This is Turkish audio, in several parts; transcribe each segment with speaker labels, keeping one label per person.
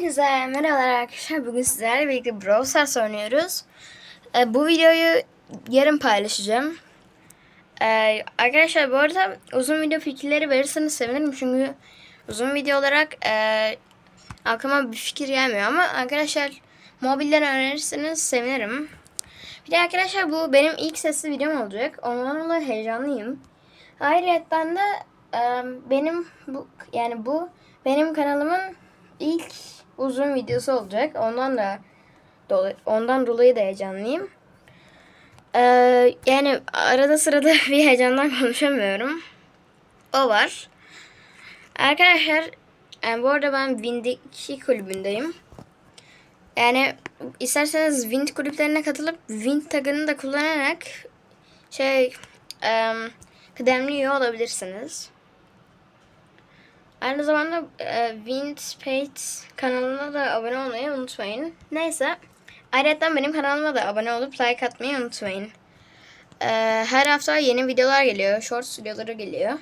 Speaker 1: Hepinize merhabalar arkadaşlar. Bugün sizlerle birlikte Brawl Stars oynuyoruz. Ee, bu videoyu yarın paylaşacağım. Ee, arkadaşlar bu arada uzun video fikirleri verirseniz sevinirim. Çünkü uzun video olarak e, aklıma bir fikir gelmiyor. Ama arkadaşlar mobilden öğrenirseniz sevinirim. Bir de arkadaşlar bu benim ilk sesli videom olacak. Ondan dolayı heyecanlıyım. Ayrıca de e, benim bu yani bu benim kanalımın ilk uzun videosu olacak. Ondan da dolayı, ondan dolayı da heyecanlıyım. Ee, yani arada sırada bir heyecandan konuşamıyorum. O var. Arkadaşlar yani bu arada ben Wind'deki kulübündeyim. Yani isterseniz Wind kulüplerine katılıp Wind tagını da kullanarak şey e, kıdemli üye olabilirsiniz. Aynı zamanda e, Windspate kanalına da abone olmayı unutmayın. Neyse. Ayrıca benim kanalıma da abone olup like atmayı unutmayın. E, her hafta yeni videolar geliyor. Shorts videoları geliyor.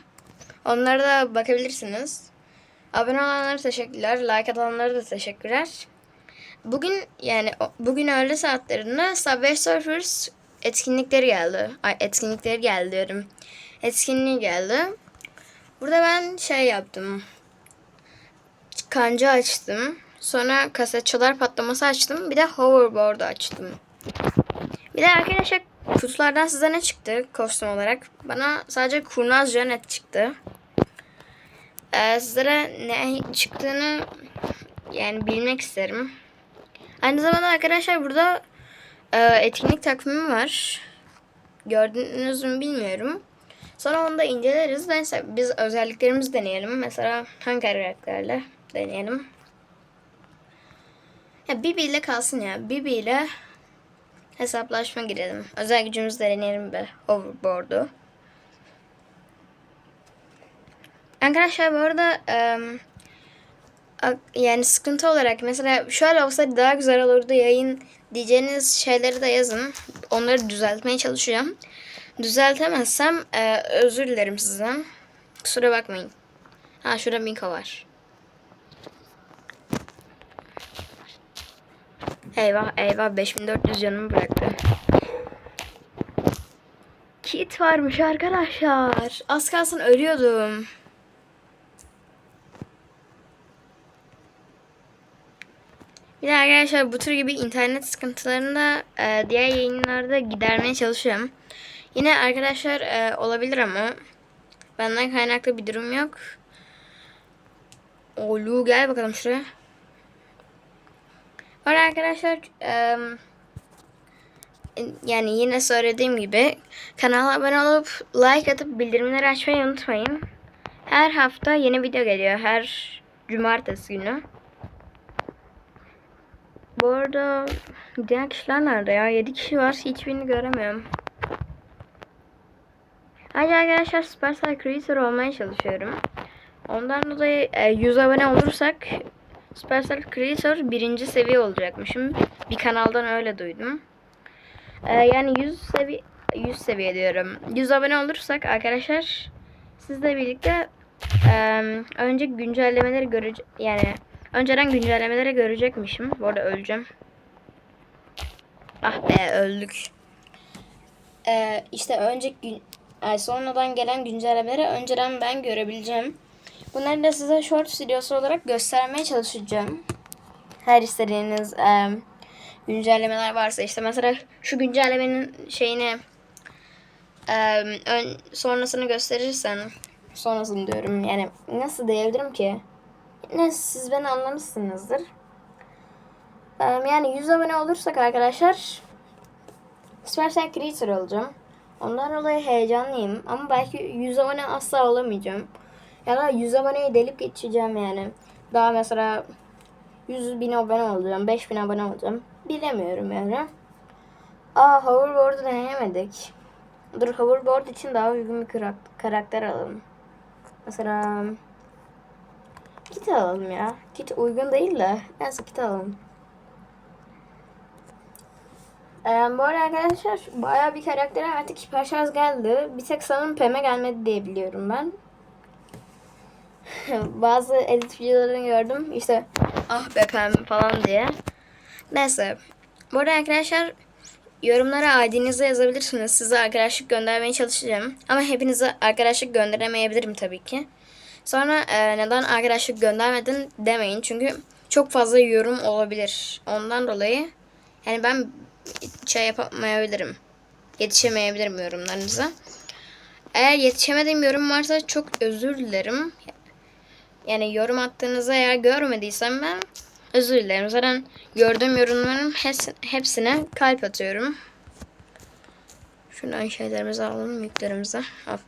Speaker 1: Onlara da bakabilirsiniz. Abone olanlara teşekkürler. Like atanlara da teşekkürler. Bugün yani bugün öğle saatlerinde Subway Surfers etkinlikleri geldi. Ay etkinlikleri geldi diyorum. Etkinliği geldi. Burada ben şey yaptım. Kanca açtım. Sonra kasetçalar patlaması açtım. Bir de hoverboard açtım. Bir de arkadaşlar kutulardan size ne çıktı kostüm olarak? Bana sadece kurnaz Janet çıktı. Ee, sizlere ne çıktığını yani bilmek isterim. Aynı zamanda arkadaşlar burada e, etkinlik takvimi var. Gördünüz mü bilmiyorum. Sonra onu da inceleriz. Neyse biz özelliklerimizi deneyelim. Mesela hangi karakterle deneyelim. Ya Bibi ile kalsın ya. Bibi ile hesaplaşma girelim. Özel gücümüzü deneyelim be. Hoverboard'u. Arkadaşlar bu arada ak- yani sıkıntı olarak mesela şöyle olsaydı daha güzel olurdu yayın diyeceğiniz şeyleri de yazın. Onları düzeltmeye çalışacağım. Düzeltemezsem e, özür dilerim sizden. Kusura bakmayın. Ha şurada Miko var. Eyvah eyvah 5400 canımı bıraktı. Kit varmış arkadaşlar. Az kalsın ölüyordum. Bir de arkadaşlar bu tür gibi internet sıkıntılarını da e, diğer yayınlarda gidermeye çalışıyorum. Yine arkadaşlar e, olabilir ama benden kaynaklı bir durum yok. Olu gel bakalım şuraya. Orada arkadaşlar yani yine söylediğim gibi kanala abone olup like atıp bildirimleri açmayı unutmayın. Her hafta yeni video geliyor. Her cumartesi günü. Bu arada diğer kişiler nerede ya? 7 kişi var. Hiçbirini göremiyorum. Hadi arkadaşlar Supercell Creator olmaya çalışıyorum. Ondan dolayı e, 100 abone olursak Supercell Creator birinci seviye olacakmışım. Bir kanaldan öyle duydum. E, yani 100 seviye 100 seviye diyorum. 100 abone olursak arkadaşlar sizle birlikte e, önce güncellemeleri görece yani önceden güncellemeleri görecekmişim. Bu arada öleceğim. Ah be öldük. Ee, işte önce gün, ay sonradan gelen güncellemeleri önceden ben görebileceğim. Bunları da size short videosu olarak göstermeye çalışacağım. Her istediğiniz e, güncellemeler varsa işte mesela şu güncellemenin şeyini e, ön, sonrasını gösterirsen sonrasını diyorum yani nasıl diyebilirim ki? Ne siz beni anlamışsınızdır. E, yani 100 abone olursak arkadaşlar Supercell Creator olacağım. Ondan dolayı heyecanlıyım. Ama belki 100 abone asla olamayacağım. Ya 100 aboneyi delip geçeceğim yani. Daha mesela 100 bin abone olacağım. 5 bin abone olacağım. Bilemiyorum yani. Aa hoverboard'u deneyemedik. Dur hoverboard için daha uygun bir karak- karakter alalım. Mesela kit alalım ya. Kit uygun değil de. Neyse kit alalım. Ee, bu arada arkadaşlar bayağı bir karaktere artık hiper geldi. Bir tek sanırım Pem'e gelmedi diye biliyorum ben. Bazı edit videolarını gördüm. İşte ah be pembe falan diye. Neyse. Bu arada arkadaşlar yorumlara ID'nizi yazabilirsiniz. Size arkadaşlık göndermeye çalışacağım. Ama hepinize arkadaşlık gönderemeyebilirim tabii ki. Sonra e, neden arkadaşlık göndermedin demeyin. Çünkü çok fazla yorum olabilir. Ondan dolayı yani ben şey yapamayabilirim. Yetişemeyebilirim yorumlarınıza. Eğer yetişemediğim yorum varsa çok özür dilerim. Yani yorum attığınızı eğer görmediysem ben özür dilerim. Zaten gördüğüm yorumların hepsine kalp atıyorum. Şuradan şeylerimizi alalım, yüklerimizi. Hop.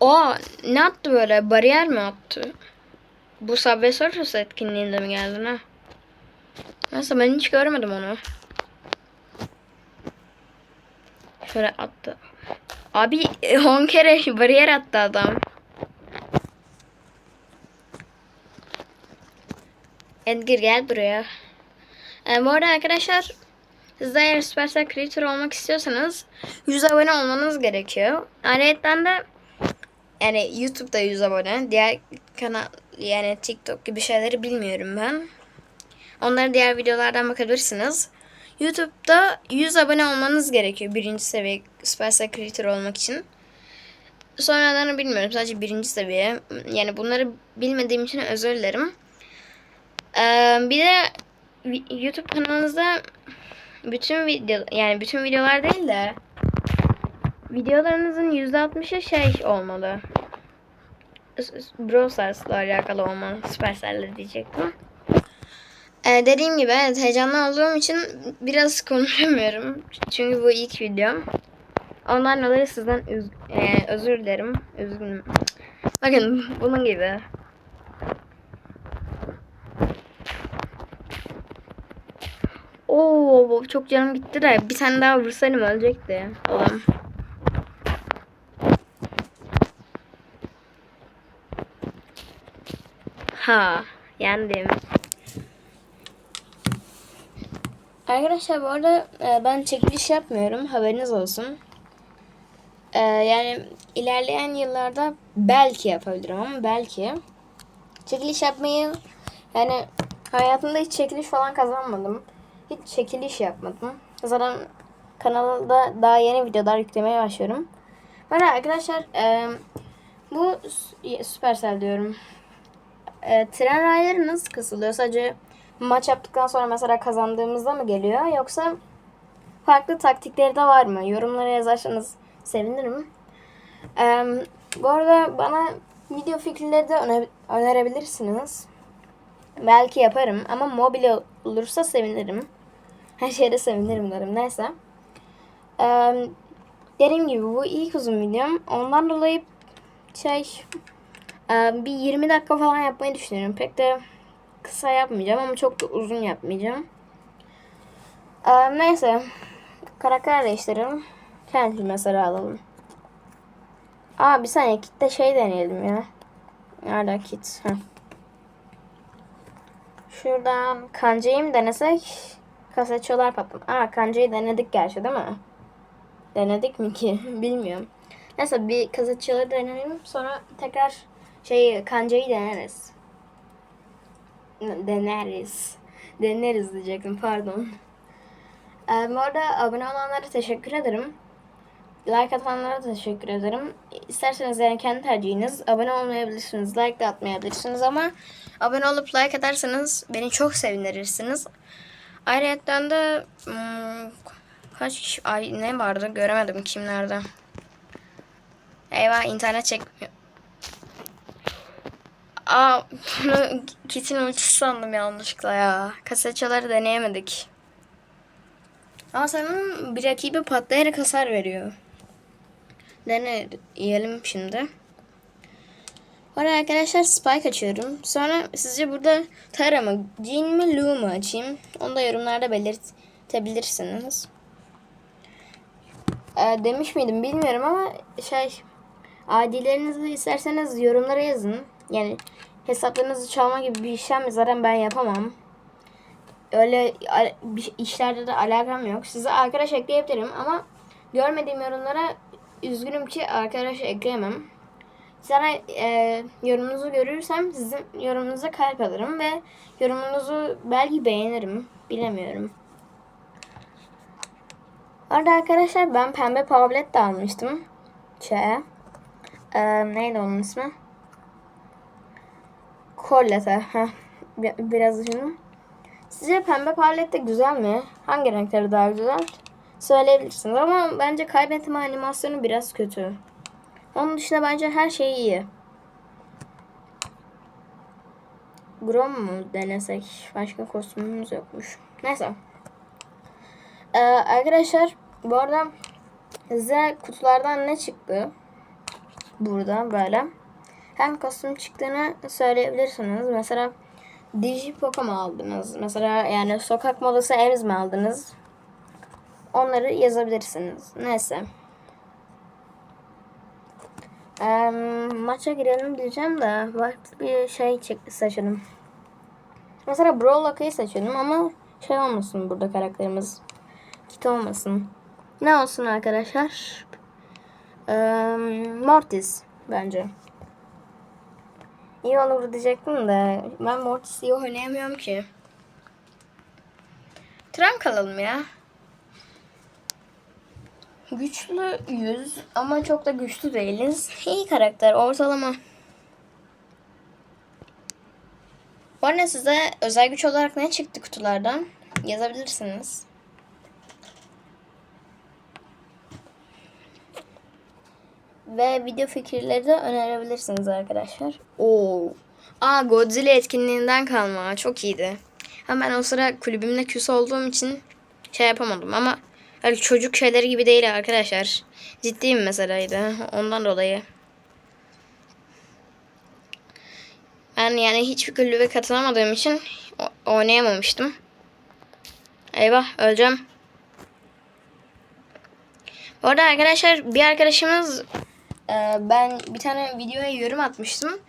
Speaker 1: O ne attı böyle? Bariyer mi attı? Bu Subway Surfers etkinliğinde mi geldi ne? Nasıl ben hiç görmedim onu. Şöyle attı. Abi 10 kere bariyer attı adam. Edgar gel buraya. Ee, bu arada arkadaşlar siz de eğer Supercell Creator olmak istiyorsanız 100 abone olmanız gerekiyor. Ayrıca de yani YouTube'da 100 abone. Diğer kanal yani TikTok gibi şeyleri bilmiyorum ben. Onları diğer videolardan bakabilirsiniz. YouTube'da 100 abone olmanız gerekiyor birinci seviye Supercell Creator olmak için. Sonralarını bilmiyorum. Sadece birinci seviye. Yani bunları bilmediğim için özür dilerim. Ee, bir de YouTube kanalınızda bütün video yani bütün videolar değil de videolarınızın %60'ı şey olmalı. Brawl Stars'la alakalı olmalı. Supercell'le diyecektim. Ee, dediğim gibi evet heyecanlı olduğum için biraz konuşamıyorum. Çünkü bu ilk videom. Ondan dolayı sizden e, özür dilerim. Üzgünüm. Bakın bunun gibi. Oo çok canım gitti de bir tane daha vursaydım ölecekti adam. Ha yendim. Arkadaşlar bu arada e, ben çekiliş yapmıyorum. Haberiniz olsun. E, yani ilerleyen yıllarda belki yapabilirim ama belki. Çekiliş yapmayı yani hayatımda hiç çekiliş falan kazanmadım. Hiç çekiliş yapmadım. Zaten kanalda daha yeni videolar yüklemeye başlıyorum. Böyle arkadaşlar e, bu Supercell diyorum. Tren rayları nasıl kısılıyor? Sadece maç yaptıktan sonra mesela kazandığımızda mı geliyor? Yoksa farklı taktikleri de var mı? Yorumlara yazarsanız sevinirim. E, bu arada bana video fikirleri de öne- önerebilirsiniz. Belki yaparım ama mobil olursa sevinirim. Her şeyde sevinirim derim. Neyse. Ee, dediğim gibi bu ilk uzun videom. Ondan dolayı şey bir 20 dakika falan yapmayı düşünüyorum. Pek de kısa yapmayacağım ama çok da uzun yapmayacağım. Ee, neyse. Karakter değiştirelim. Kendi mesela alalım. Aa bir saniye kitle şey deneyelim ya. Nerede kit? Heh. Şuradan kancayı mı denesek? Kasetçolar patladı. Aa kancayı denedik gerçi değil mi? Denedik mi ki? Bilmiyorum. Neyse bir kasetçoları deneyelim. Sonra tekrar şey kancayı deneriz. Deneriz. Deneriz diyecektim pardon. Ee, bu arada abone olanlara teşekkür ederim. Like atanlara teşekkür ederim. İsterseniz yani kendi tercihiniz. Abone olmayabilirsiniz. Like de atmayabilirsiniz ama abone olup like atarsanız beni çok sevindirirsiniz. Ayrıca da hmm, kaç kişi ay ne vardı göremedim kimlerde. Eyvah internet çekmiyor. Aa bunu kitin ultisi sandım yanlışlıkla ya. Kasetçaları deneyemedik. Ama sanırım bir rakibi patlayarak hasar veriyor. Deneyelim şimdi. Sonra arkadaşlar Spike açıyorum. Sonra sizce burada Tara mı, Jean mi, Lou mu açayım? Onu da yorumlarda belirtebilirsiniz. Ee, demiş miydim bilmiyorum ama şey adilerinizi isterseniz yorumlara yazın. Yani hesaplarınızı çalma gibi bir işlem zaten ben yapamam. Öyle işlerde de alakam yok. Size arkadaş ekleyebilirim ama görmediğim yorumlara üzgünüm ki arkadaş ekleyemem. Sonra e, yorumunuzu görürsem sizin yorumunuza kalp alırım ve yorumunuzu belki beğenirim. Bilemiyorum. Orada arkadaşlar ben pembe pavlet de almıştım. Şeye. Ee, neydi onun ismi? Kollete. Biraz düşündüm. Sizce pembe pavlet de güzel mi? Hangi renkleri daha güzel? Söyleyebilirsiniz ama bence kaybetme animasyonu biraz kötü. Onun dışında bence her şey iyi. Grom mu denesek? Başka kostümümüz yokmuş. Neyse. Ee, arkadaşlar bu arada size kutulardan ne çıktı? Burada böyle. Hem kostüm çıktığını söyleyebilirsiniz. Mesela Digipoco mu aldınız? Mesela yani sokak modası Ems mi aldınız? Onları yazabilirsiniz. Neyse. Eee, maça girelim diyeceğim de farklı bir şey seçelim. Mesela Brawl Lock'ı seçelim ama şey olmasın burada karakterimiz. Kit olmasın. Ne olsun arkadaşlar? Eee, Mortis bence. İyi olur diyecektim de ben Mortis'i oynayamıyorum ki. Trump alalım ya. Güçlü yüz ama çok da güçlü değiliz. İyi karakter ortalama. Bu arada size özel güç olarak ne çıktı kutulardan? Yazabilirsiniz. Ve video fikirleri de önerebilirsiniz arkadaşlar. Oo. Aa Godzilla etkinliğinden kalma. Çok iyiydi. Ama ben o sıra kulübümle küs olduğum için şey yapamadım ama öyle çocuk şeyleri gibi değil arkadaşlar. Ciddi bir meseleydi. Ondan dolayı. Ben yani hiçbir kulübe katılamadığım için oynayamamıştım. Eyvah öleceğim. Bu arada arkadaşlar bir arkadaşımız e, ben bir tane videoya yorum atmıştım.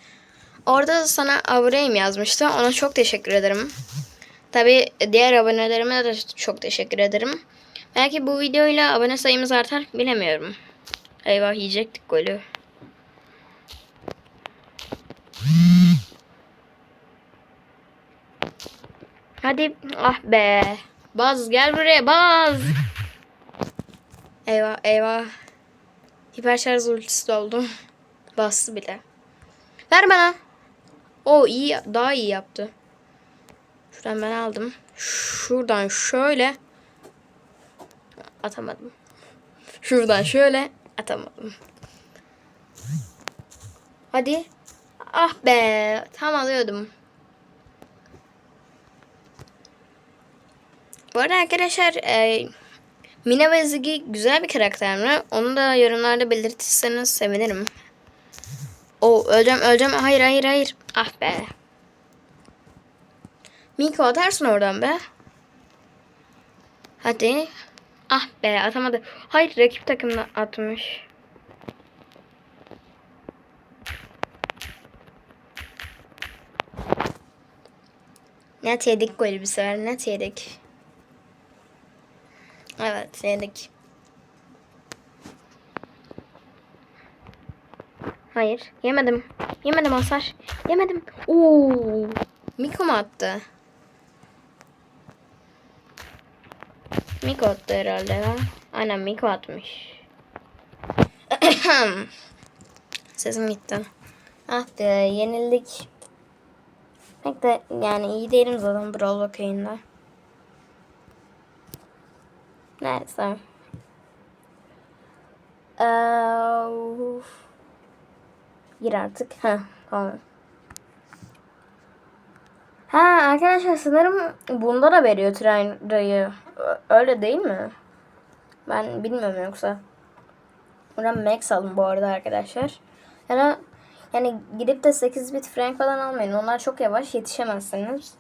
Speaker 1: Orada sana aboneyim yazmıştı. Ona çok teşekkür ederim. Tabi diğer abonelerime de çok teşekkür ederim. Belki bu videoyla abone sayımız artar bilemiyorum. Eyvah yiyecektik golü. Hadi ah be. Baz gel buraya baz. Eyvah eyvah. Hiper şarj ultisi doldu. Bastı bile. Ver bana. O iyi daha iyi yaptı. Şuradan ben aldım. Şuradan şöyle atamadım. Şuradan şöyle atamadım. Hadi. Ah be. Tam alıyordum. Bu arada arkadaşlar e, Mina ve Ziggy güzel bir karakter mi? Onu da yorumlarda belirtirseniz sevinirim. O öleceğim öleceğim. Hayır hayır hayır. Ah be. Miko atarsın oradan be. Hadi. Ah be atamadı. Hayır rakip takım da atmış. Net yedik golü bir sefer. Net yedik. Evet yedik. Hayır. Yemedim. Yemedim hasar. Yemedim. Oo. Miko mu attı? Miko attı herhalde ya. Aynen Miko atmış. Sesim gitti. Ah be yenildik. Pek de yani iyi değilim zaten Brawl Okey'inde. Neyse. Eee, Gir artık. Ha, tamam. Ha arkadaşlar sanırım bunda da veriyor tren rayı. Öyle değil mi? Ben bilmiyorum yoksa. Buradan Max alın bu arada arkadaşlar. Yani, yani gidip de 8 bit frank falan almayın. Onlar çok yavaş yetişemezsiniz.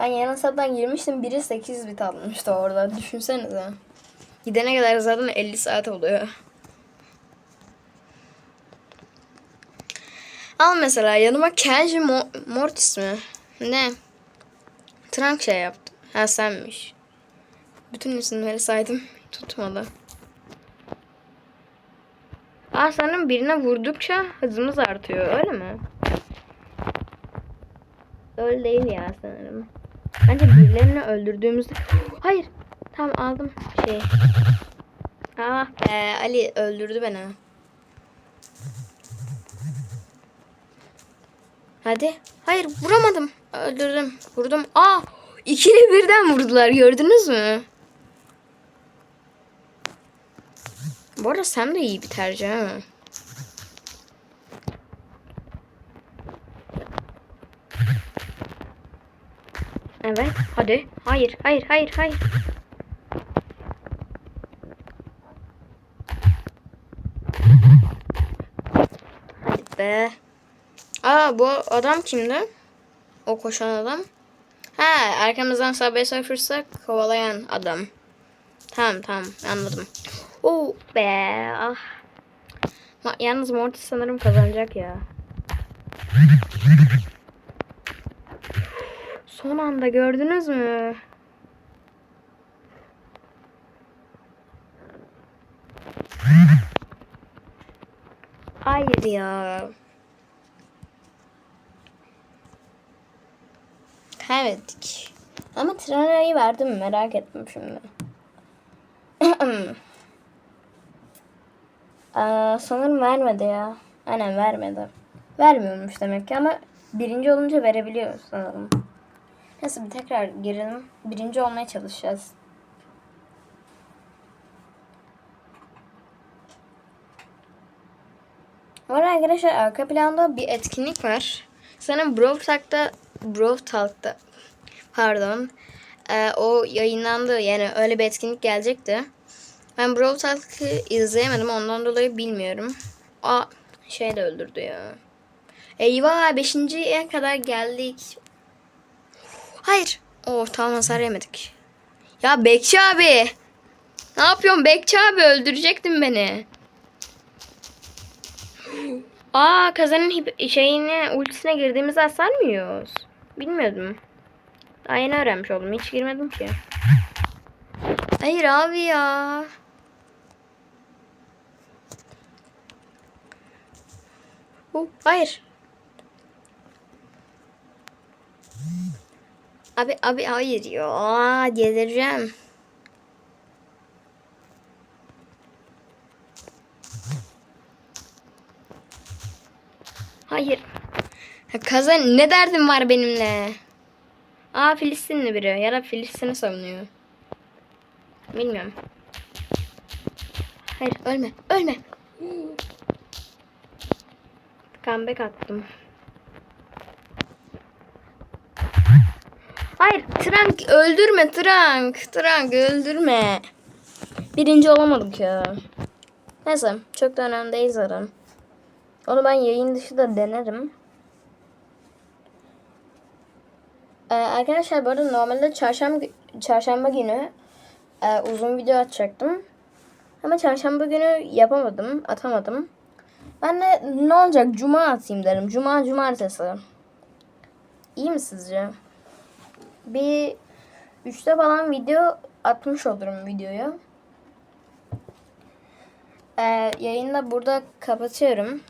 Speaker 1: Ben yarın sabahtan girmiştim. Biri 8 bit almıştı orada. Düşünsenize. Gidene kadar zaten 50 saat oluyor. Al mesela yanıma Kenji Mo- Mortis mi? Ne? Trunk şey yaptı. Ha senmiş. Bütün isimleri saydım. Tutmadı. Sanırım birine vurdukça hızımız artıyor öyle mi? Öyle değil ya sanırım. Bence birilerini öldürdüğümüzde... Hayır. Tamam aldım şey. Ah be Ali öldürdü beni. Hadi. Hayır vuramadım. Öldürdüm. Vurdum. Aa ikili birden vurdular gördünüz mü? Bu arada sen de iyi bir tercih ha. Evet. Hadi. Hayır. Hayır. Hayır. Hayır. Hadi be. Aa bu adam kimdi? O koşan adam. Ha arkamızdan Subway Surfers'ı kovalayan adam. Tamam tamam anladım. Oh be ah. Ma- Yalnız Mortis sanırım kazanacak ya. Son anda gördünüz mü? Hayır ya. Kaybettik. Ama Trana'yı verdim merak ettim şimdi. Aa, sanırım vermedi ya. Aynen vermedi. Vermiyormuş demek ki ama birinci olunca verebiliyoruz sanırım. Neyse bir tekrar girelim. Birinci olmaya çalışacağız. Var arkadaşlar arka planda bir etkinlik var. Sanırım Brawl Talk'ta Brawl Talk'ta pardon Ee, o yayınlandı yani öyle bir etkinlik gelecekti. Ben Brawl Talk'ı izleyemedim ondan dolayı bilmiyorum. Aa şey de öldürdü ya. Eyvah 5.ye kadar geldik. Hayır. Oh tamam hasar yemedik. Ya Bekçi abi. Ne yapıyorsun Bekçi abi öldürecektin beni. Aa kazanın şeyine ultisine girdiğimizde hasar mı yiyoruz? Bilmiyordum. Daha yeni öğrenmiş oldum. Hiç girmedim ki. Hayır abi ya. Oh, hayır. Abi abi hayır ya. Delireceğim. Hayır. Kazan ne derdin var benimle? Aa Filistinli biri ya da Filistin'i savunuyor. Bilmiyorum. Hayır ölme ölme. Comeback attım. Hayır Trank öldürme Trank. Trank öldürme. Birinci olamadık ya. Neyse çok da önemli değil zaten. Onu ben yayın dışı da denerim. Ee, arkadaşlar bu arada normalde çarşamba, çarşamba günü e, uzun video atacaktım. Ama çarşamba günü yapamadım, atamadım. Ben de ne olacak cuma atayım derim. Cuma, cumartesi. İyi mi sizce? Bir üçte falan video atmış olurum videoyu. Ee, yayını da burada kapatıyorum.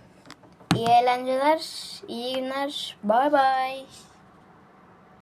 Speaker 1: İyi eğlenceler, iyi günler. Bye bye.